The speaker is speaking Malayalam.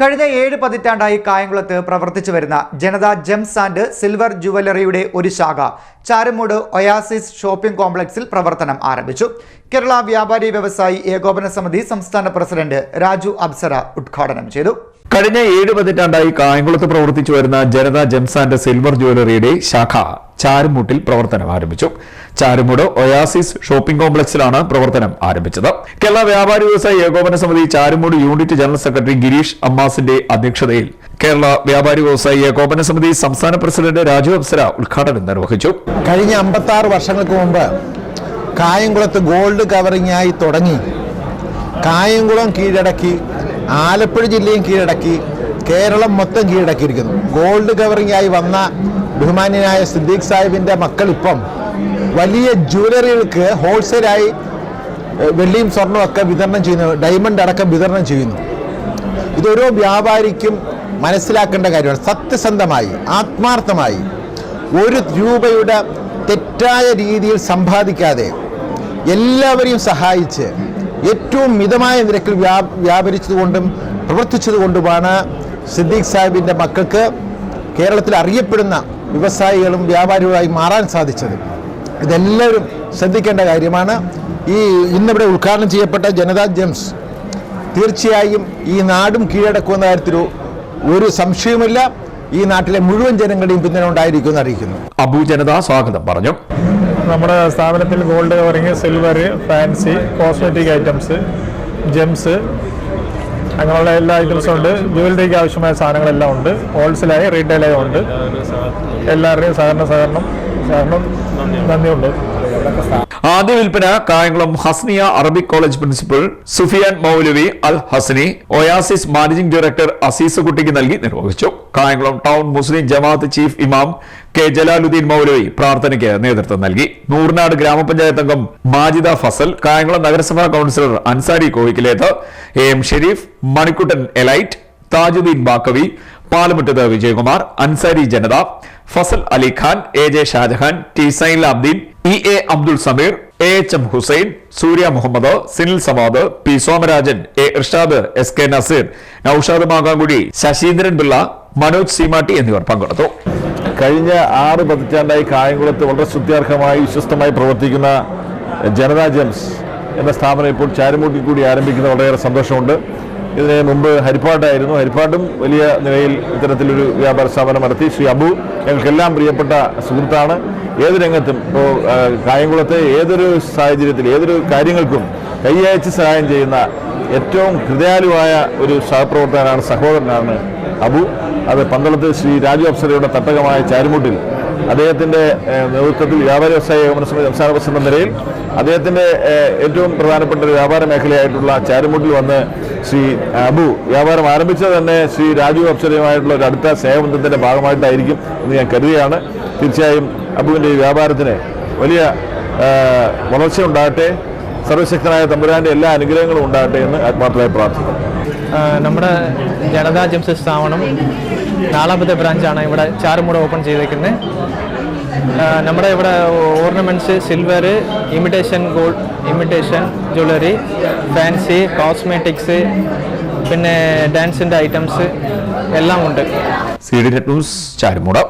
കഴിഞ്ഞ ഏഴ് പതിറ്റാണ്ടായി കായംകുളത്ത് പ്രവർത്തിച്ചു വരുന്ന ജനത ജെംസ് ആൻഡ് സിൽവർ ജുവലറിയുടെ ഒരു ശാഖ ചാരമൂട് ഒയാസിസ് ഷോപ്പിംഗ് കോംപ്ലക്സിൽ പ്രവർത്തനം ആരംഭിച്ചു. കേരള വ്യാപാരി വ്യവസായി ഏകോപന സമിതി സംസ്ഥാന പ്രസിഡന്റ് രാജു അബ്സറ ഉദ്ഘാടനം ചെയ്തു. കഴിഞ്ഞ ഏഴ് പതിറ്റാണ്ടായി കായംകുളത്ത് പ്രവർത്തിച്ചു വരുന്ന ജനത ജെംസ് ആൻഡ് സിൽവർ ജ്വല്ലറിയുടെ ശാഖ ചാരുമൂട്ടിൽ പ്രവർത്തനം ആരംഭിച്ചു. ചാരുമൂട് ഒയാസിസ് ഷോപ്പിംഗ് കോംപ്ലക്സിലാണ് പ്രവർത്തനം ആരംഭിച്ചത്. കേരള വ്യാപാരി വ്യവസായ ഏകോപന സമിതി Charummoodu unit general secretary Gireesh അമ്മാസിന്റെ അധ്യക്ഷതയിൽ കേരള വ്യാപാരി വ്യവസായി ഏകോപന സമിതി സംസ്ഥാന പ്രസിഡന്റ് രാജു അപ്സര ഉദ്ഘാടനം നിർവഹിച്ചു. കഴിഞ്ഞ അമ്പത്താറ് വർഷങ്ങൾക്ക് മുമ്പ് കായംകുളത്ത് ഗോൾഡ് കവറിംഗായി തുടങ്ങി. കായംകുളം കീഴടക്കി. ആലപ്പുഴ ജില്ലയും കീഴടക്കി കേരളം മൊത്തം കീഴടക്കിയിരിക്കുന്നു. ഗോൾഡ് കവറിംഗ് ആയി വന്ന ബഹുമാന്യനായ സിദ്ദീഖ് സാഹിബിന്റെ മക്കളിപ്പം വലിയ ജ്വല്ലറികൾക്ക് ഹോൾസെയിലായി വെള്ളിയും സ്വർണവും ഒക്കെ വിതരണം ചെയ്യുന്നു. ഡയമണ്ട് അടക്കം വിതരണം ചെയ്യുന്നു. ഇതൊരോ വ്യാപാരിക്കും മനസ്സിലാക്കേണ്ട കാര്യമാണ്. സത്യസന്ധമായി ആത്മാർത്ഥമായി ഒരു രൂപയുടെ തെറ്റായ രീതിയിൽ സമ്പാദിക്കാതെ എല്ലാവരെയും സഹായിച്ച് ഏറ്റവും മിതമായ നിരക്കിൽ വ്യാ വ്യാപരിച്ചതുകൊണ്ടും പ്രവർത്തിച്ചതുകൊണ്ടുമാണ് സിദ്ദീഖ് സാഹിബിന്റെ മക്കൾക്ക് കേരളത്തിൽ അറിയപ്പെടുന്ന വ്യവസായികളും വ്യാപാരികളുമായി മാറാൻ സാധിച്ചത്. ഇതെല്ലാവരും ശ്രദ്ധിക്കേണ്ട കാര്യമാണ്. ഈ ഇന്നിവിടെ ഉദ്ഘാടനം ചെയ്യപ്പെട്ട ജനതാ ജെംസ് തീർച്ചയായും ഈ നാടും കീഴടക്കുമെന്ന കാര്യത്തിൽ ഒരു സംശയവുമില്ല. ഈ നാട്ടിലെ മുഴുവൻ ജനങ്ങളുടെയും പിന്തുണ ഉണ്ടായിരിക്കുമെന്ന് അറിയിക്കുന്നു. അബു ജനത സ്വാഗതം. പറഞ്ഞു? നമ്മുടെ സ്ഥാപനത്തിൽ gold covering silver fancy cosmetic items gems അങ്ങനെയുള്ള എല്ലാ ഐറ്റംസും ഉണ്ട്. ജുവലറിക്ക് ആവശ്യമായ സാധനങ്ങളെല്ലാം ഉണ്ട്. ഹോൾസെയിലായി റീറ്റെയിലായി ഉണ്ട്. എല്ലാവരുടെയും സഹകരണ സഹകരണം സഹകരണം നന്ദിയുണ്ട്. ആദ്യ വിൽപ്പന Kayamkulam Hasniya Arabic college principal Sufiyan Moulavi Al Hasani Oasis managing director Azeez കുട്ടിക്ക് നൽകി നിർവഹിച്ചു. കായംകുളം ടൗൺ മുസ്ലിം ജമാഅത്ത് ചീഫ് ഇമാം കെ ജലാലുദ്ദീൻ മൗലവി പ്രാർത്ഥനയ്ക്ക് നേതൃത്വം നൽകി. നൂറിനാട് ഗ്രാമപഞ്ചായത്ത് അംഗം മാജിദ ഫസൽ കായംകുളം നഗരസഭാ councillor Ansari കോവിക്കിലേത് A M Sherif Manikuttan Elite Thajuddeen Baqavi Palamuttath Vijayakumar Ansari Janata Fazal Alikhan A J Shajahan T Zain Abdeen E A Abdul Sameer A H M Hussain Surya Muhammad Sinil Samad P Somarajan A Irshad S K Nazeer Noushad Makankudi Sasheendran Pillai Manoj Seematti എന്നിവർ പങ്കെടുത്തു. കഴിഞ്ഞ ആറ് പതിറ്റാണ്ടായി കായംകുളത്ത് വളരെ സ്തുത്യർഹമായി വിശ്വസ്തമായി പ്രവർത്തിക്കുന്ന ജനതാ ജെംസ് എന്ന സ്ഥാപനം ഇപ്പോൾ ചാരുമൂട്ടിൽ കൂടി ആരംഭിക്കുന്ന വളരെയേറെ സന്തോഷമുണ്ട്. ഇതിന് മുമ്പ് ഹരിപ്പാട്ടായിരുന്നു. ഹരിപ്പാട്ടും വലിയ നിലയിൽ ഇത്തരത്തിലൊരു വ്യാപാര സ്ഥാപനം നടത്തി. ശ്രീ അബു ഞങ്ങൾക്കെല്ലാം പ്രിയപ്പെട്ട സുഹൃത്താണ്. ഏത് രംഗത്തും ഇപ്പോൾ കായംകുളത്തെ ഏതൊരു സാഹചര്യത്തിൽ ഏതൊരു കാര്യങ്ങൾക്കും കൈയയച്ച് സഹായം ചെയ്യുന്ന ഏറ്റവും ഹൃദയാലുവായ ഒരു സഹപ്രവർത്തകനാണ് സഹോദരനാണ് അബു. അത് പന്തളത്ത് ശ്രീ രാജു അപ്സരയുടെ തട്ടകമായ ചാരുമുട്ടിൽ അദ്ദേഹത്തിന്റെ നേതൃത്വത്തിൽ വ്യാപാര വ്യവസായ ഏകോപന സമിതി സംസ്ഥാന പ്രസിഡന്റ് നിലയിൽ അദ്ദേഹത്തിന്റെ ഏറ്റവും പ്രധാനപ്പെട്ട ഒരു വ്യാപാര മേഖലയായിട്ടുള്ള ചാരുമുട്ടിൽ വന്ന് ശ്രീ അബു വ്യാപാരം ആരംഭിച്ചത് തന്നെ ശ്രീ രാജു അപ്സരയുമായിട്ടുള്ള ഒരു അടുത്ത സ്നേഹബന്ധത്തിന്റെ ഭാഗമായിട്ടായിരിക്കും എന്ന് ഞാൻ കരുതുകയാണ്. തീർച്ചയായും അബുവിന്റെ ഈ വ്യാപാരത്തിന് വലിയ വളർച്ച ഉണ്ടാകട്ടെ സർവശക്തനായ തമ്പുരാന്റെ എല്ലാ അനുഗ്രഹങ്ങളും ഉണ്ടാകട്ടെ എന്ന് ആത്മാർത്ഥമായി പ്രാർത്ഥിക്കുന്നു. നമ്മുടെ ജനതാ ജംസ് സ്ഥാപനം നാലാമത്തെ ബ്രാഞ്ചാണ് ഇവിടെ ചാറുമൂട ഓപ്പൺ ചെയ്തേക്കുന്നത്. നമ്മുടെ ഇവിടെ ornaments silver imitation gold imitation jewellery fancy cosmetics പിന്നെ ഡാൻസിന്റെ ഐറ്റംസ് എല്ലാം ഉണ്ട്. C D news Charummoodu.